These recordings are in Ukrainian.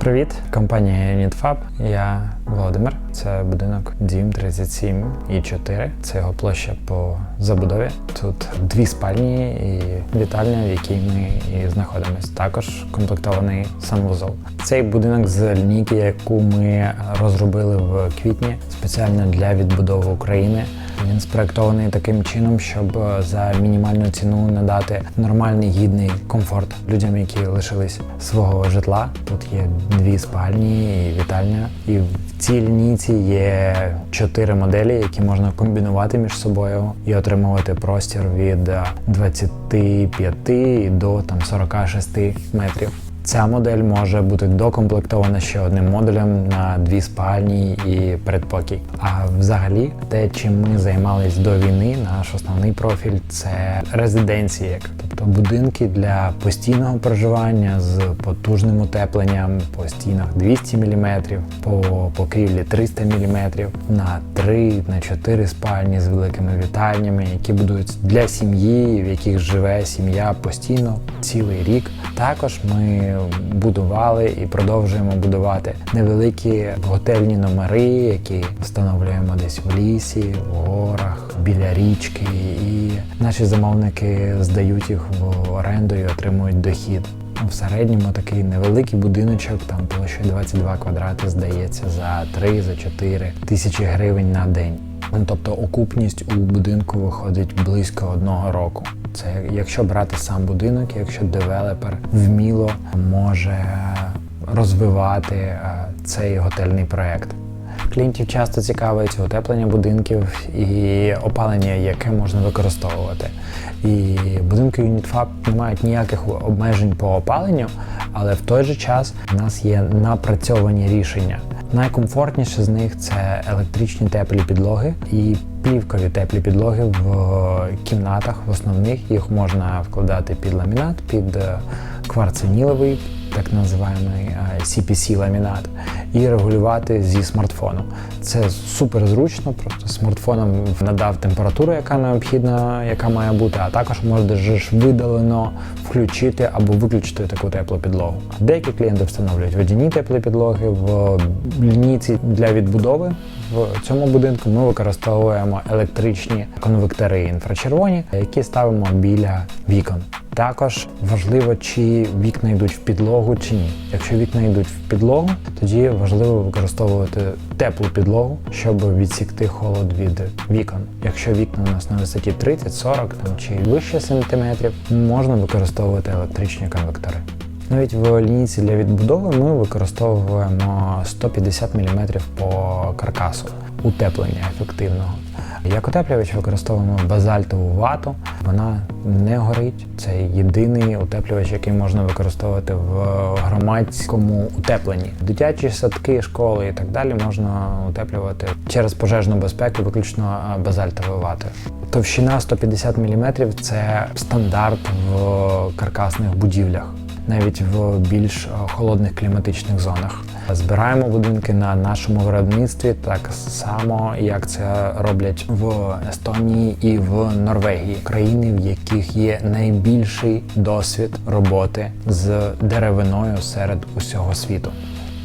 Привіт, компанія UnitFab. Я Володимир. Це будинок Дім 37 і 4. Це його площа по забудові. Тут дві спальні і вітальня, в якій ми і знаходимося. Також комплектований санвузол. Цей будинок з лінійки, яку ми розробили в квітні спеціально для відбудови України. Він спроектований таким чином, щоб е, за мінімальну ціну надати нормальний гідний комфорт людям, які лишились свого житла. Тут є дві спальні і вітальня, і в цій лінійці є чотири моделі, які можна комбінувати між собою і отримувати простір від е, 25 до там 46 метрів. Ця модель може бути докомплектована ще одним модулем на дві спальні і передпокій. А взагалі, те, чим ми займались до війни, наш основний профіль це резиденції, тобто будинки для постійного проживання з потужним утепленням по стінах 200 мм, по покрівлі 300 мм, на 3 на 4 спальні з великими вітальнями, які будуть для сім'ї, в яких живе сім'я постійно цілий рік. Також ми будували і продовжуємо будувати невеликі готельні номери, які встановлюємо десь в лісі, в горах, біля річки. І наші замовники здають їх в оренду і отримують дохід. В середньому такий невеликий будиночок, там площею 22 квадрати, здається, за 3 за 4 тисячі гривень на день. Ну, Тобто окупність у будинку виходить близько одного року. Це якщо брати сам будинок, якщо девелопер вміло може розвивати е, цей готельний проект. Клієнтів часто цікавить утеплення будинків і опалення, яке можна використовувати. І будинки UnitFab не мають ніяких обмежень по опаленню, але в той же час в нас є напрацьовані рішення. Найкомфортніше з них це електричні теплі підлоги і плівкові теплі підлоги в кімнатах. В основних їх можна вкладати під ламінат, під е, кварциніловий, так називаємо CPC ламінат, і регулювати зі смартфону. Це супер зручно, просто смартфоном надав температуру, яка необхідна, яка має бути, а також можеш видалено включити або виключити таку теплу підлогу. Деякі клієнти встановлюють водяні теплі підлоги в лінійці для відбудови. В цьому будинку ми використовуємо електричні конвектори інфрачервоні, які ставимо біля вікон. Також важливо, чи вікна йдуть в підлогу чи ні. Якщо вікна йдуть в підлогу, тоді важливо використовувати теплу підлогу, щоб відсікти холод від вікон. Якщо вікна у нас на висоті 30-40 там чи вище сантиметрів, можна використовувати електричні конвектори. Навіть в лінійці для відбудови ми використовуємо 150 мм по каркасу утеплення ефективного. Як утеплювач використовуємо базальтову вату. Вона не горить. Це єдиний утеплювач, який можна використовувати в громадському утепленні. Дитячі садки, школи і так далі можна утеплювати через пожежну безпеку виключно базальтовою ватою. Товщина 150 мм – це стандарт в каркасних будівлях навіть в більш холодних кліматичних зонах. Збираємо будинки на нашому виробництві так само, як це роблять в Естонії і в Норвегії, країни, в яких є найбільший досвід роботи з деревиною серед усього світу.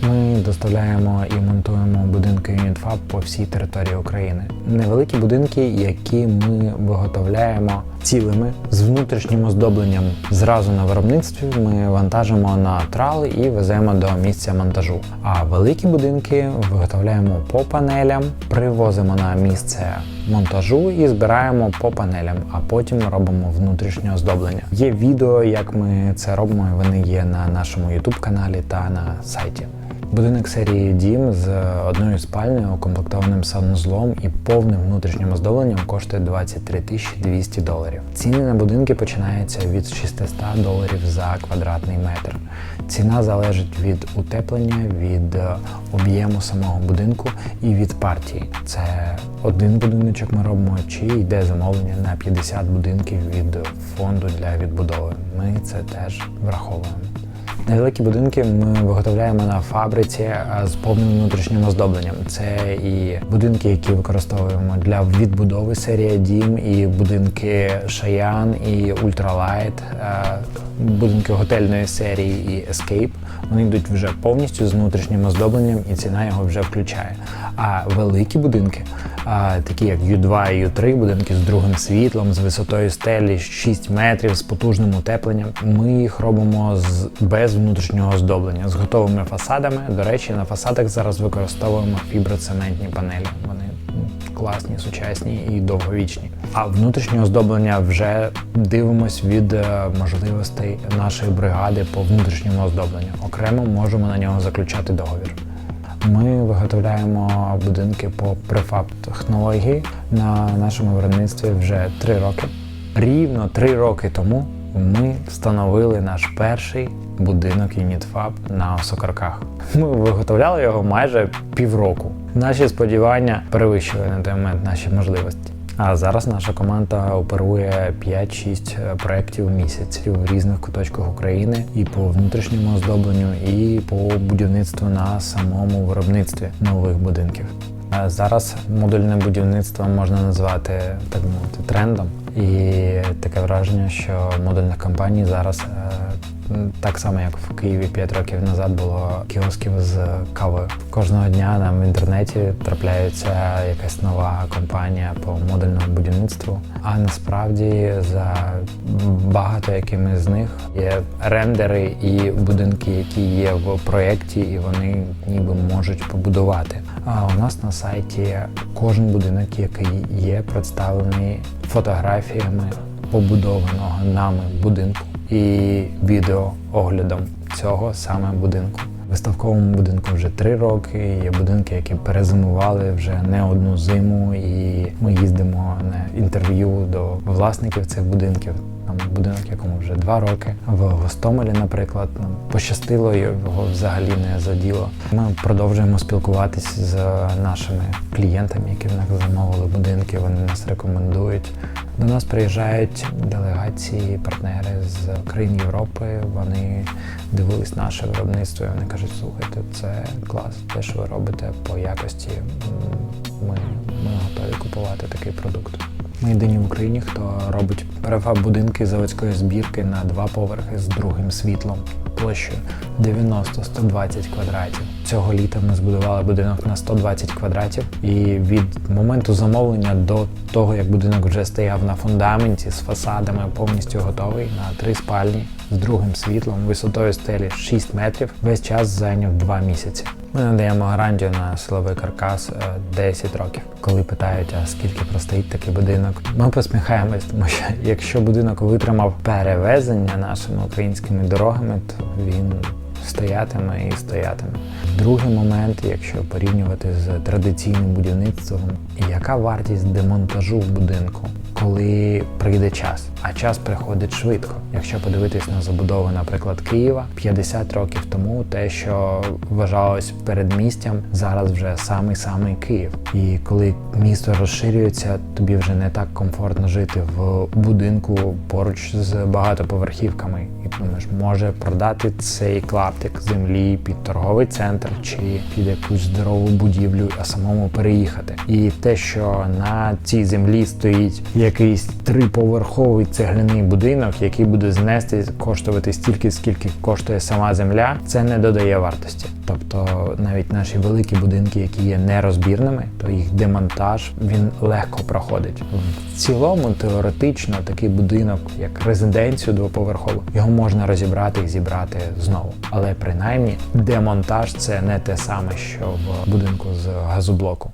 Ми доставляємо і монтуємо будинки UnitFab по всій території України. Невеликі будинки, які ми виготовляємо цілими з внутрішнім оздобленням зразу на виробництві. Ми вантажимо на трали і веземо до місця монтажу. А великі будинки виготовляємо по панелям, привозимо на місце монтажу і збираємо по панелям, а потім робимо внутрішнє оздоблення. Є відео, як ми це робимо. і Вони є на нашому YouTube каналі та на сайті. Будинок серії Дім з одною спальнею, укомплектованим санузлом і повним внутрішнім оздобленням коштує 23 тисячі 200 доларів. Ціни на будинки починаються від 600 доларів за квадратний метр. Ціна залежить від утеплення, від об'єму самого будинку і від партії. Це один будиночок ми робимо, чи йде замовлення на 50 будинків від фонду для відбудови. Ми це теж враховуємо. Невеликі будинки ми виготовляємо на фабриці е, з повним внутрішнім оздобленням. Це і будинки, які використовуємо для відбудови серія Дім, і будинки Шаян, і Ультралайт, е, будинки готельної серії і Escape. Вони йдуть вже повністю з внутрішнім оздобленням, і ціна його вже включає. А великі будинки, такі як U2 і U3, будинки з другим світлом, з висотою стелі 6 метрів, з потужним утепленням. Ми їх робимо з без внутрішнього оздоблення, з готовими фасадами. До речі, на фасадах зараз використовуємо фіброцементні панелі. Вони класні, сучасні і довговічні. А внутрішнє оздоблення вже дивимось від е, можливостей нашої бригади по внутрішньому оздобленню. Окремо можемо на нього заключати договір. Ми виготовляємо будинки по префаб технології на нашому виробництві вже три роки. Рівно три роки тому ми встановили наш перший будинок Юнітфаб на Осокорках. Ми виготовляли його майже півроку. Наші сподівання перевищили на той момент наші можливості. А зараз наша команда оперує 5-6 проєктів в місяць в різних куточках України і по внутрішньому оздобленню, і по будівництву на самому виробництві нових будинків. А Зараз модульне будівництво можна назвати так мовити трендом, і таке враження, що модульних компаній зараз е, так само, як в Києві 5 років назад було кіосків з кавою. Кожного дня нам в інтернеті трапляється якась нова компанія по модульному будівництву. А насправді за багато якими з них є рендери і будинки, які є в проєкті, і вони ніби можуть побудувати. А у нас на сайті кожен будинок, який є, представлений фотографіями побудованого нами будинку і відео оглядом цього саме будинку. Виставковому будинку вже три роки. Є будинки, які перезимували вже не одну зиму, і ми їздимо на інтерв'ю до власників цих будинків. Там будинок, якому вже два роки. В Гостомелі, наприклад, нам пощастило його взагалі не заділо. Ми продовжуємо спілкуватись з нашими клієнтами, які в нас замовили будинки. Вони нас рекомендують. До нас приїжджають делегації, партнери з країн Європи. Вони дивились наше виробництво. і Вони кажуть, слухайте, це клас, те, що ви робите по якості. Ми, ми готові купувати такий продукт. Ми єдині в Україні, хто робить перефаб будинки заводської збірки на два поверхи з другим світлом площею 90-120 квадратів. Цього літа ми збудували будинок на 120 квадратів, і від моменту замовлення до того, як будинок вже стояв на фундаменті з фасадами, повністю готовий на три спальні з другим світлом, висотою стелі 6 метрів, весь час зайняв 2 місяці. Ми надаємо гарантію на силовий каркас е, 10 років. Коли питають, а скільки простоїть такий будинок, ми посміхаємось, тому що якщо будинок витримав перевезення нашими українськими дорогами, то він стоятиме і стоятиме. Другий момент, якщо порівнювати з традиційним будівництвом, яка вартість демонтажу в будинку, коли прийде час? А час приходить швидко. Якщо подивитись на забудову, наприклад, Києва 50 років тому, те, що вважалось передмістям, зараз вже самий самий Київ. І коли місто розширюється, тобі вже не так комфортно жити в будинку поруч з багатоповерхівками. І думаєш, може продати цей клаптик землі під торговий центр чи під якусь здорову будівлю, а самому переїхати. І те, що на цій землі стоїть якийсь триповерховий цегляний будинок, який буде знести коштувати стільки, скільки коштує сама земля, це не додає вартості. Тобто навіть наші великі будинки, які є нерозбірними, то їх демонтаж він легко проходить. В цілому, теоретично, такий будинок, як резиденцію двоповерхову, його можна розібрати і зібрати знову. Але принаймні демонтаж це не те саме, що в будинку з газоблоку.